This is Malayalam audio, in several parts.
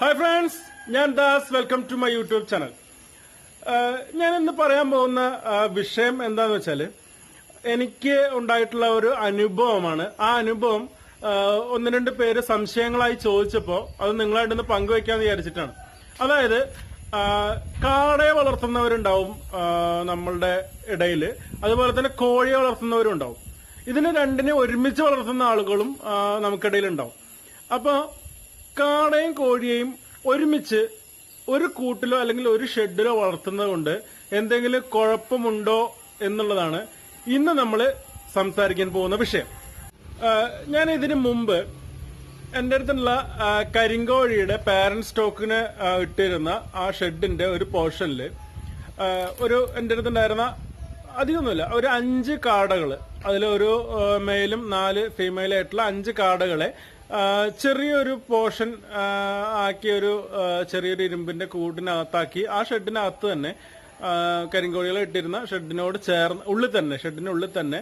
ഹായ് ഫ്രണ്ട്സ് ഞാൻ Das. Welcome to my YouTube channel ഞാൻ ഇന്ന് പറയാൻ പോകുന്ന വിഷയം എന്താന്ന് വെച്ചാൽ എനിക്ക് ഉണ്ടായിട്ടുള്ള ഒരു അനുഭവമാണ്. ആ അനുഭവം ഒന്ന് രണ്ട് പേര് സംശയങ്ങളായി ചോദിച്ചപ്പോൾ അത് നിങ്ങളായിട്ടൊന്ന് പങ്കുവെക്കാന്ന് വിചാരിച്ചിട്ടാണ്. അതായത് കാടയെ വളർത്തുന്നവരുണ്ടാവും നമ്മളുടെ ഇടയിൽ അതുപോലെ തന്നെ കോഴിയെ വളർത്തുന്നവരും ഉണ്ടാവും ഇതിന് രണ്ടിനെ ഒരുമിച്ച് വളർത്തുന്ന ആളുകളും നമുക്കിടയിൽ ഉണ്ടാവും അപ്പൊ കാടയും കോഴിയെയും ഒരുമിച്ച് ഒരു കൂട്ടിലോ അല്ലെങ്കിൽ ഒരു ഷെഡിലോ വളർത്തുന്നത് കൊണ്ട് എന്തെങ്കിലും കുഴപ്പമുണ്ടോ എന്നുള്ളതാണ് ഇന്ന് നമ്മൾ സംസാരിക്കാൻ പോകുന്ന വിഷയം. ഞാൻ ഇതിനു മുമ്പ് എന്റെ അടുത്തുള്ള കരിങ്കോഴിയുടെ പാരന്റ് സ്റ്റോക്കിന് ഇട്ടിരുന്ന ആ ഷെഡിന്റെ ഒരു പോർഷനിൽ ഒരു എന്റെ അടുത്തുണ്ടായിരുന്ന അധികമൊന്നുമില്ല ഒരു അഞ്ച് കാടകൾ അതിലൊരു മെയിലും നാല് ഫീമെയിലായിട്ടുള്ള അഞ്ച് കാടകളെ ചെറിയൊരു പോർഷൻ ആക്കി ഒരു ചെറിയൊരു ഇരുമ്പിന്റെ കൂടിനകത്താക്കി ആ ഷെഡിനകത്ത് തന്നെ കരിങ്കോഴികളെ ഇട്ടിരുന്ന ഷെഡിനോട് ചേർന്ന് ഉള്ളിൽ തന്നെ ഷെഡിനുള്ളിൽ തന്നെ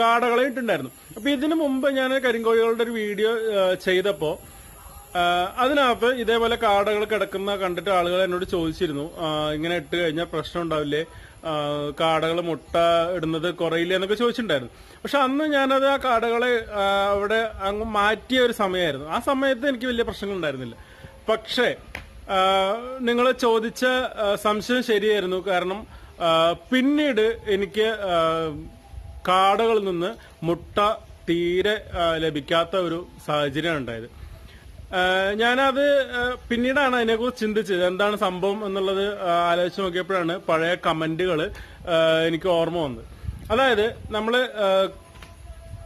കാടകളെ ഇട്ടുണ്ടായിരുന്നു. അപ്പൊ ഇതിനു മുമ്പ് ഞാൻ കരിങ്കോഴികളുടെ ഒരു വീഡിയോ ചെയ്തപ്പോൾ അതിനകത്ത് ഇതേപോലെ കാടകൾ കിടക്കുന്ന കണ്ടിട്ട് ആളുകൾ എന്നോട് ചോദിച്ചിരുന്നു. ഇങ്ങനെ ഇട്ട് കഴിഞ്ഞാൽ പ്രശ്നം ഉണ്ടാവില്ലേ? കാടകൾ മുട്ട ഇടുന്നത് കുറയില്ലേ എന്നൊക്കെ ചോദിച്ചിട്ടുണ്ടായിരുന്നു. പക്ഷെ അന്ന് ഞാനത് ആ കാടകളെ അവിടെ അങ്ങ് മാറ്റിയ ഒരു സമയമായിരുന്നു. ആ സമയത്ത് എനിക്ക് വലിയ പ്രശ്നങ്ങൾ ഉണ്ടായിരുന്നില്ല. പക്ഷേ നിങ്ങൾ ചോദിച്ച സംശയം ശരിയായിരുന്നു. കാരണം പിന്നീട് എനിക്ക് കാടകളിൽ നിന്ന് മുട്ട തീരെ ലഭിക്കാത്ത ഒരു സാഹചര്യമാണ് ഉണ്ടായത്. ഞാനത് പിന്നീടാണ് അതിനെക്കുറിച്ച് ചിന്തിച്ചത്. എന്താണ് സംഭവം എന്നുള്ളത് ആലോചിച്ച് നോക്കിയപ്പോഴാണ് പഴയ കമന്റുകൾ എനിക്ക് ഓർമ്മ വന്നത്. അതായത് നമ്മൾ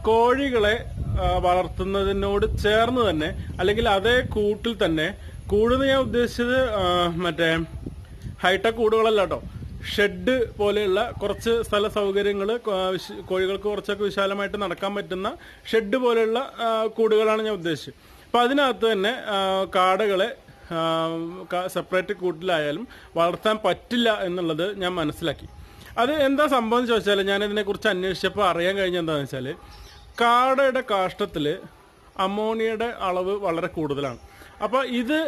കോഴികളെ വളർത്തുന്നതിനോട് ചേർന്ന് തന്നെ അല്ലെങ്കിൽ അതേ കൂട്ടിൽ തന്നെ കൂടുന്ന് ഞാൻ ഉദ്ദേശിച്ചത് മറ്റേ ഹൈടെക് കൂടുകളല്ല കേട്ടോ. ഷെഡ് പോലെയുള്ള കുറച്ച് സ്ഥല സൗകര്യങ്ങൾ കോഴികൾക്ക് കുറച്ചൊക്കെ വിശാലമായിട്ട് നടക്കാൻ പറ്റുന്ന ഷെഡ് പോലെയുള്ള കൂടുകളാണ് ഞാൻ ഉദ്ദേശിച്ചത്. അപ്പൊ അതിനകത്ത് തന്നെ കാടകളെ സെപ്പറേറ്റ് കൂട്ടിലായാലും വളർത്താൻ പറ്റില്ല എന്നുള്ളത് ഞാൻ മനസ്സിലാക്കി. അത് എന്താ സംഭവം എന്ന് ചോദിച്ചാൽ ഞാനിതിനെക്കുറിച്ച് അന്വേഷിച്ചപ്പോൾ അറിയാൻ കഴിഞ്ഞ എന്താണെന്ന് വെച്ചാൽ കാടയുടെ കാഷ്ടത്തിൽ അമോണിയയുടെ അളവ് വളരെ കൂടുതലാണ്. അപ്പോൾ ഇത്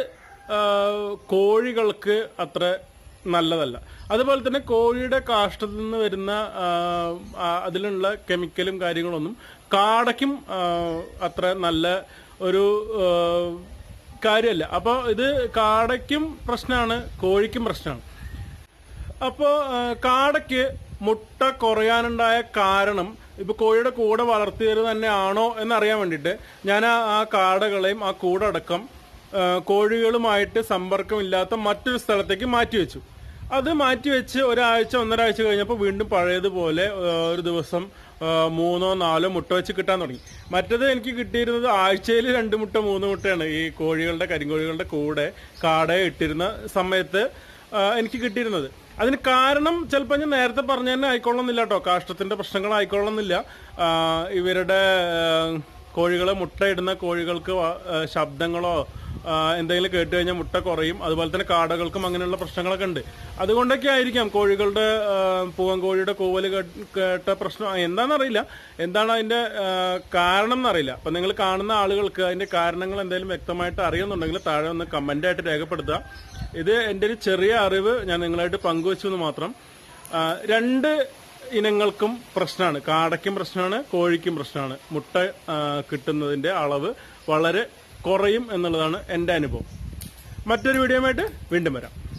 കോഴികൾക്ക് അത്ര നല്ലതല്ല. അതുപോലെ തന്നെ കോഴിയുടെ കാഷ്ടത്തിൽ നിന്ന് വരുന്ന അതിലുള്ള കെമിക്കലും കാര്യങ്ങളൊന്നും കാടയ്ക്കും അത്ര നല്ല ഒരു കാര്യമല്ല. അപ്പോൾ ഇത് കാടയ്ക്കും പ്രശ്നമാണ് കോഴിക്കും പ്രശ്നമാണ് അപ്പോൾ കാടയ്ക്ക് മുട്ട കുറയാനുണ്ടായ കാരണം ഇപ്പോൾ കോഴിയുടെ കൂടെ വളർത്തിയത് തന്നെയാണോ എന്നറിയാൻ വേണ്ടിയിട്ട് ഞാൻ ആ കാടകളെയും ആ കൂടടക്കം കോഴികളുമായിട്ട് സമ്പർക്കമില്ലാത്ത മറ്റൊരു സ്ഥലത്തേക്ക് മാറ്റിവെച്ചു. അത് മാറ്റിവെച്ച് ഒരാഴ്ച ഒന്നരാഴ്ച കഴിഞ്ഞപ്പോൾ വീണ്ടും പഴയതുപോലെ ഒരു ദിവസം മൂന്നോ നാലോ മുട്ട വെച്ച് കിട്ടാൻ തുടങ്ങി. മറ്റത് എനിക്ക് കിട്ടിയിരുന്നത് ആഴ്ചയിൽ രണ്ട് മുട്ട മൂന്ന് മുട്ടയാണ്. ഈ കോഴികളുടെ കരിങ്കോഴികളുടെ കൂടെ കാടയെ ഇട്ടിരുന്ന സമയത്ത് എനിക്ക് കിട്ടിയിരുന്നത്. അതിന് കാരണം ചിലപ്പോൾ ഞാൻ നേരത്തെ പറഞ്ഞു തന്നെ ആയിക്കൊള്ളുന്നില്ല കേട്ടോ. കാഷ്ടത്തിന്റെ പ്രശ്നങ്ങൾ ആയിക്കൊള്ളുന്നില്ല ഇവരുടെ കോഴികളെ മുട്ടയിടുന്ന കോഴികൾക്ക് ശബ്ദങ്ങളോ എന്തെങ്കിലും കേട്ട് കഴിഞ്ഞാൽ മുട്ട കുറയും. അതുപോലെ തന്നെ കാടകൾക്കും അങ്ങനെയുള്ള പ്രശ്നങ്ങളൊക്കെ ഉണ്ട്. അതുകൊണ്ടൊക്കെ ആയിരിക്കാം കോഴികളുടെ പൂവൻ കോഴിയുടെ കൂവൽ കേട്ട പ്രശ്നം. എന്താണെന്നറിയില്ല. എന്താണ് അതിന്റെ കാരണം എന്നറിയില്ല. അപ്പൊ നിങ്ങൾ കാണുന്ന ആളുകൾക്ക് അതിന്റെ കാരണങ്ങൾ എന്തെങ്കിലും വ്യക്തമായിട്ട് അറിയുന്നുണ്ടെങ്കിൽ താഴെ ഒന്ന് കമന്റ് ആയിട്ട് രേഖപ്പെടുത്തുക. ഇത് എന്റെ ഒരു ചെറിയ അറിവ്. ഞാൻ നിങ്ങളായിട്ട് പങ്കുവച്ചു എന്ന് മാത്രം. രണ്ട് ഇനങ്ങൾക്കും പ്രശ്നമാണ്. കാടയ്ക്കും പ്രശ്നമാണ് കോഴിക്കും പ്രശ്നമാണ്. മുട്ട കിട്ടുന്നതിന്റെ അളവ് വളരെ കുറയും എന്നുള്ളതാണ് എന്റെ അനുഭവം. മറ്റൊരു വീഡിയോ ആയിട്ട് വീണ്ടും വരാം.